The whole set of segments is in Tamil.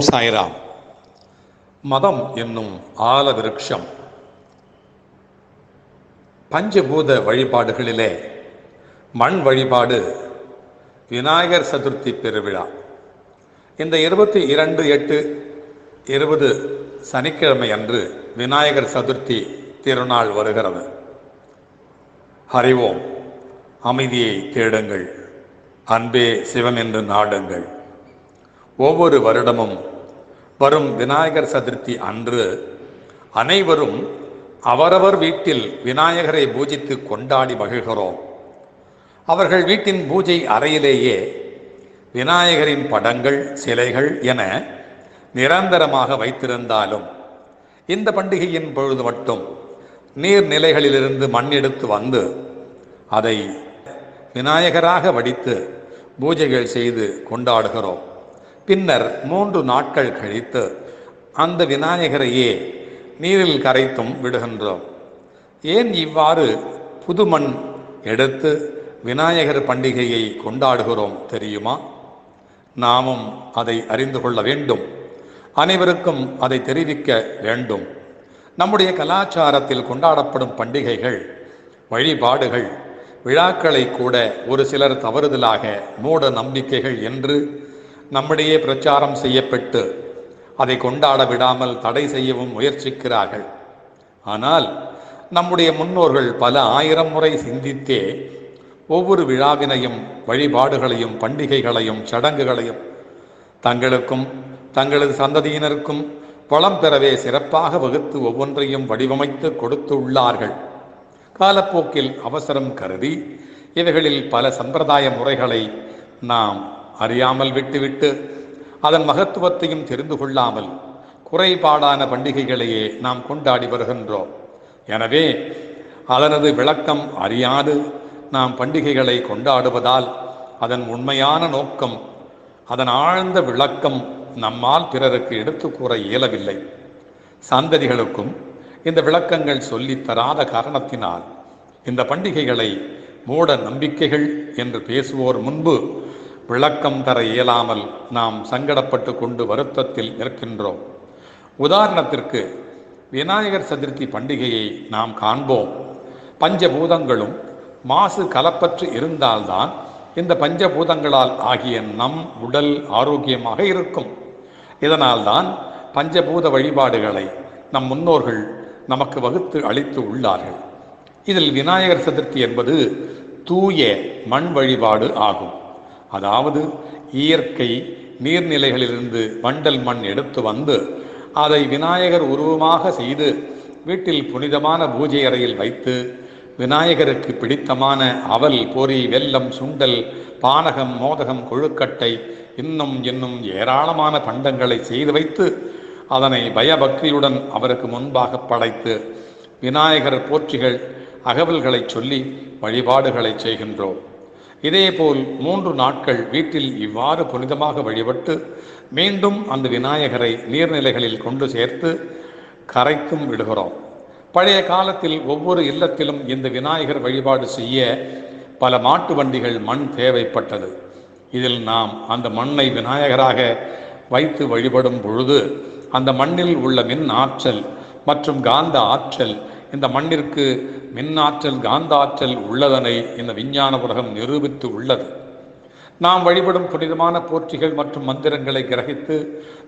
ஓம் சாய்ராம். மதம் என்னும் ஆல விருட்சம் பஞ்சபூத வழிபாடுகளிலே மண் வழிபாடு விநாயகர் சதுர்த்தி பெருவிழா. இந்த இருபத்தி இரண்டு எட்டு இருபது சனிக்கிழமை அன்று விநாயகர் சதுர்த்தி திருநாள் வருகிறது. ஹரிவோம் அமைதியை தேடுங்கள். அன்பே சிவம் என்று நாடுங்கள். ஒவ்வொரு வருடமும் வரும் விநாயகர் சதுர்த்தி அன்று அனைவரும் அவரவர் வீட்டில் விநாயகரை பூஜித்து கொண்டாடி மகிழ்கிறோம். அவர்கள் வீட்டின் பூஜை அறையிலேயே விநாயகரின் படங்கள் சிலைகள் என நிரந்தரமாக வைத்திருந்தாலும் இந்த பண்டிகையின் பொழுது மட்டும் நீர்நிலைகளிலிருந்து மண் எடுத்து வந்து அதை விநாயகராக வடித்து பூஜைகள் செய்து கொண்டாடுகிறோம். பின்னர் மூன்று நாட்கள் கழித்து அந்த விநாயகரையே நீரில் கரைத்தும் விடுகின்றோம். ஏன் இவ்வாறு புதுமண் எடுத்து விநாயகர் பண்டிகையை கொண்டாடுகிறோம் தெரியுமா? நாமும் அதை அறிந்து கொள்ள வேண்டும். அனைவருக்கும் அதை தெரிவிக்க வேண்டும். நம்முடைய கலாச்சாரத்தில் கொண்டாடப்படும் பண்டிகைகள் வழிபாடுகள் விழாக்களை கூட ஒரு சிலர் தவறுதலாக மூட நம்பிக்கைகள் என்று நம்மிடையே பிரச்சாரம் செய்யப்பட்டு அதை கொண்டாட விடாமல் தடை செய்யவும் முயற்சிக்கிறார்கள். ஆனால் நம்முடைய முன்னோர்கள் பல ஆயிரம் முறை சிந்தித்தே ஒவ்வொரு விழாவினையும் வழிபாடுகளையும் பண்டிகைகளையும் சடங்குகளையும் தங்களுக்கும் தங்களது சந்ததியினருக்கும் வளம் பெறவே சிறப்பாக வகுத்து ஒவ்வொன்றையும் வடிவமைத்து கொடுத்து உள்ளார்கள் காலப்போக்கில் அவசரம் கருதி இவைகளில் பல சம்பிரதாய முறைகளை நாம் அறியாமல் விட்டுவிட்டு அதன் மகத்துவத்தையும் தெரிந்து கொள்ளாமல் குறைபாடான பண்டிகைகளையே நாம் கொண்டாடி வருகின்றோம். எனவே அதனது விளக்கம் அறியாது. நாம் பண்டிகைகளை கொண்டாடுவதால் அதன் உண்மையான நோக்கம் அதன் ஆழ்ந்த விளக்கம் நம்மால் பிறருக்கு எடுத்து கூற இயலவில்லை. சந்ததிகளுக்கும் இந்த விளக்கங்கள் சொல்லித்தராத காரணத்தினால் இந்த பண்டிகைகளை மூட நம்பிக்கைகள் என்று பேசுவோர் முன்பு விளக்கம் தர இயலாமல் நாம் சங்கடப்பட்டு கொண்டு வருத்தத்தில் நிற்கின்றோம். உதாரணத்திற்கு விநாயகர் சதுர்த்தி பண்டிகையை நாம் காண்போம். பஞ்சபூதங்களும் மாசு கலப்பற்று இருந்தால்தான் இந்த பஞ்சபூதங்களால் ஆகிய நம் உடல் ஆரோக்கியமாக இருக்கும். இதனால்தான் பஞ்சபூத வழிபாடுகளை நம் முன்னோர்கள் நமக்கு வகுத்து அளித்து உள்ளார்கள். இதில் விநாயகர் சதுர்த்தி என்பது தூய மண் வழிபாடு ஆகும். அதாவது இயற்கை நீர்நிலைகளிலிருந்து வண்டல் மண் எடுத்து வந்து அதை விநாயகர் உருவமாக செய்து வீட்டில் புனிதமான பூஜை அறையில் வைத்து விநாயகருக்கு பிடித்தமான அவல் பொறி வெல்லம் சுண்டல் பானகம் மோதகம் கொழுக்கட்டை இன்னும் இன்னும் ஏராளமான பண்டங்களை செய்து வைத்து அதனை பயபக்தியுடன் அவருக்கு முன்பாக படைத்து விநாயகர் போற்றிகள் அகவல்களை சொல்லி வழிபாடுகளை செய்கின்றோம். இதேபோல் மூன்று நாட்கள் வீட்டில் இவ்வாறு புனிதமாக வழிபட்டு மீண்டும் அந்த விநாயகரை நீர்நிலைகளில் கொண்டு சேர்த்து கரைத்தும் விடுகிறோம். பழைய காலத்தில் ஒவ்வொரு இல்லத்திலும் இந்த விநாயகர் வழிபாடு செய்ய பல மாட்டு வண்டிகள் மண் தேவைப்பட்டது. இதில் நாம் அந்த மண்ணை விநாயகராக வைத்து வழிபடும் பொழுது அந்த மண்ணில் உள்ள மின் ஆற்றல் மற்றும் காந்த ஆற்றல் இந்த மண்ணிற்கு மின்னாற்றல் காந்தாற்றல் உள்ளதனை இந்த விஞ்ஞான உலகம் நிரூபித்து உள்ளது. நாம் வழிபடும் புனிதமான போற்றிகள் மற்றும் மந்திரங்களை கிரகித்து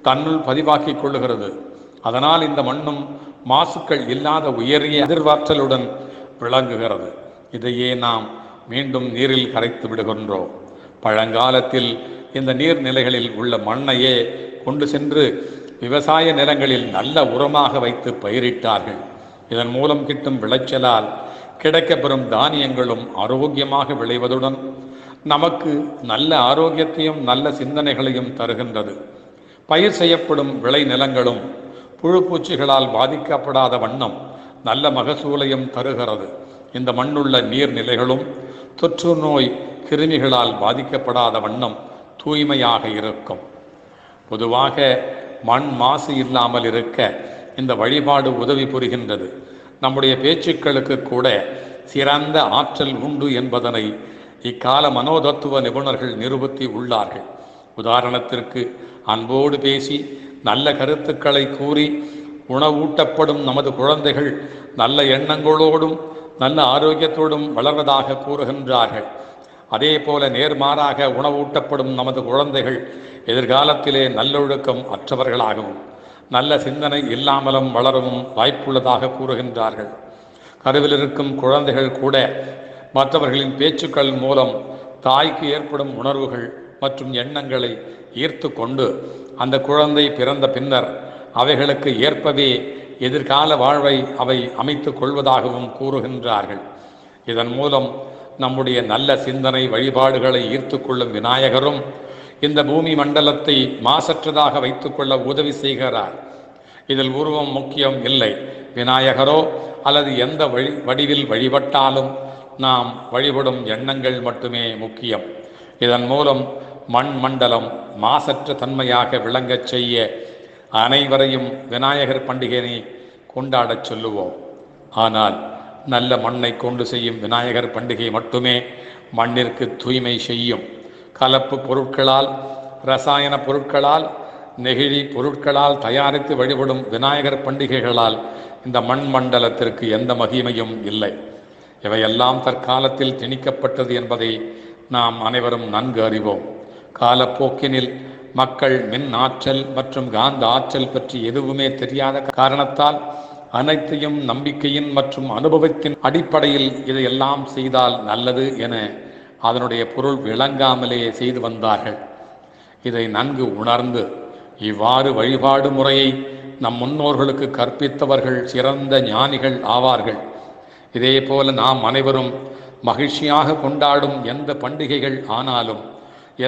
தன்னுள் பதிவாக்கிக் கொள்ளுகிறது. அதனால் இந்த மண்ணும் மாசுக்கள் இல்லாத உயரிய எதிர்வாற்றலுடன் விளங்குகிறது. இதையே நாம் மீண்டும் நீரில் கரைத்து விடுகின்றோம். பழங்காலத்தில் இந்த நீர்நிலைகளில் உள்ள மண்ணையே கொண்டு சென்று விவசாய நிலங்களில் நல்ல உரமாக வைத்து பயிரிட்டார்கள். இதன் மூலம் கிட்டும் விளைச்சலால் கிடைக்கப்பெறும் தானியங்களும் ஆரோக்கியமாக விளைவதுடன் நமக்கு நல்ல ஆரோக்கியத்தையும் நல்ல சிந்தனைகளையும் தருகின்றது. பயிர் செய்யப்படும் விளை நிலங்களும் புழு பூச்சிகளால் பாதிக்கப்படாத வண்ணம் நல்ல மகசூலையும் தருகிறது. இந்த மண்ணுள்ள நீர்நிலைகளும் தொற்று நோய் கிருமிகளால் பாதிக்கப்படாத வண்ணம் தூய்மையாக இருக்கும். பொதுவாக மண் மாசு இல்லாமல் இருக்க இந்த வழிபாடு உதவி புரிகின்றது. நம்முடைய பேச்சுக்களுக்கு கூட சிறந்த ஆற்றல் உண்டு என்பதனை இக்கால மனோதத்துவ நிபுணர்கள் நிரூபித்து உள்ளார்கள். உதாரணத்திற்கு அன்போடு பேசி நல்ல கருத்துக்களை கூறி உணவூட்டப்படும் நமது குழந்தைகள் நல்ல எண்ணங்களோடும் நல்ல ஆரோக்கியத்தோடும் வளர்வதாக கூறுகின்றார்கள். அதே போல நேர்மாறாக உணவூட்டப்படும் நமது குழந்தைகள் எதிர்காலத்திலே நல்லொழுக்கம் அற்றவர்களாகவும் நல்ல சிந்தனை இல்லாமலும் வளரவும் வாய்ப்புள்ளதாக கூறுகின்றார்கள். கருவில் இருக்கும் குழந்தைகள் கூட மற்றவர்களின் பேச்சுக்கள் மூலம் தாய்க்கு ஏற்படும் உணர்வுகள் மற்றும் எண்ணங்களை ஈர்த்து கொண்டு அந்த குழந்தை பிறந்த பின்னர் அவைகளுக்கு ஏற்பவே எதிர்கால வாழ்வை அவை அமைத்துக் கொள்வதாகவும் கூறுகின்றார்கள். இதன் மூலம் நம்முடைய நல்ல சிந்தனை வழிபாடுகளை ஈர்த்து கொள்ளும் விநாயகரும் இந்த பூமி மண்டலத்தை மாசற்றதாக வைத்துக்கொள்ள உதவி செய்கிறார். இதில் உருவம் முக்கியம் இல்லை. விநாயகரோ அல்லது எந்த வழி வடிவில் வழிபட்டாலும் நாம் வழிபடும் எண்ணங்கள் மட்டுமே முக்கியம். இதன் மூலம் மண் மண்டலம் மாசற்ற தன்மையாக விளங்கச் செய்ய அனைவரையும் விநாயகர் பண்டிகையை கொண்டாடச் சொல்லுவோம். ஆனால் நல்ல மண்ணை கொண்டு செய்யும் விநாயகர் பண்டிகை மட்டுமே மண்ணிற்கு தூய்மை செய்யும். கலப்பு பொருட்களால் ரசாயன பொருட்களால் நெகிழி பொருட்களால் தயாரித்து வழிபடும் விநாயகர் பண்டிகைகளால் இந்த மண் மண்டலத்திற்கு எந்த மகிமையும் இல்லை. இவையெல்லாம் தற்காலத்தில் திணிக்கப்பட்டது என்பதை நாம் அனைவரும் நன்கு அறிவோம். காலப்போக்கினில் மக்கள் மின் ஆற்றல் மற்றும் காந்த ஆற்றல் பற்றி எதுவுமே தெரியாத காரணத்தால் அனைத்தையும் நம்பிக்கையின் மற்றும் அனுபவத்தின் அடிப்படையில் இதையெல்லாம் செய்தால் நல்லது என அதனுடைய பொருள் விளங்காமலே செய்து வந்தார்கள். இதை நன்கு உணர்ந்து இவ்வாறு வழிபாடு முறையை நம் முன்னோர்களுக்கு கற்பித்தவர்கள் சிறந்த ஞானிகள் ஆவார்கள். இதே போல நாம் அனைவரும் மகிழ்ச்சியாக கொண்டாடும் எந்த பண்டிகைகள் ஆனாலும்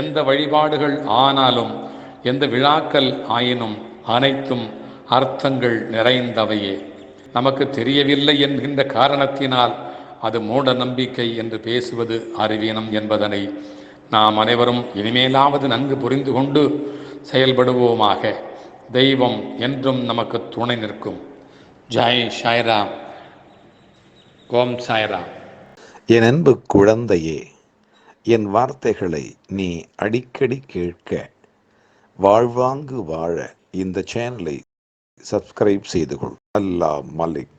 எந்த வழிபாடுகள் ஆனாலும் எந்த விழாக்கள் ஆயினும் அனைத்தும் அர்த்தங்கள் நிறைந்தவையே. நமக்கு தெரியவில்லை என்கின்ற காரணத்தினால் அது மூட நம்பிக்கை என்று பேசுவது அறிவீனம் என்பதனை நாம் அனைவரும் இனிமேலாவது நன்கு புரிந்து கொண்டு செயல்படுவோமாக. தெய்வம் என்றும் நமக்கு துணை நிற்கும். ஜாய் சாய்ராம். ஓம் சாய்ராம். என் அன்பு குழந்தையே என் வார்த்தைகளை நீ அடிக்கடி கேட்க வாழ்வாங்கு வாழ இந்த சேனலை சப்ஸ்கிரைப் செய்து கொள். அல்லா மலிக்.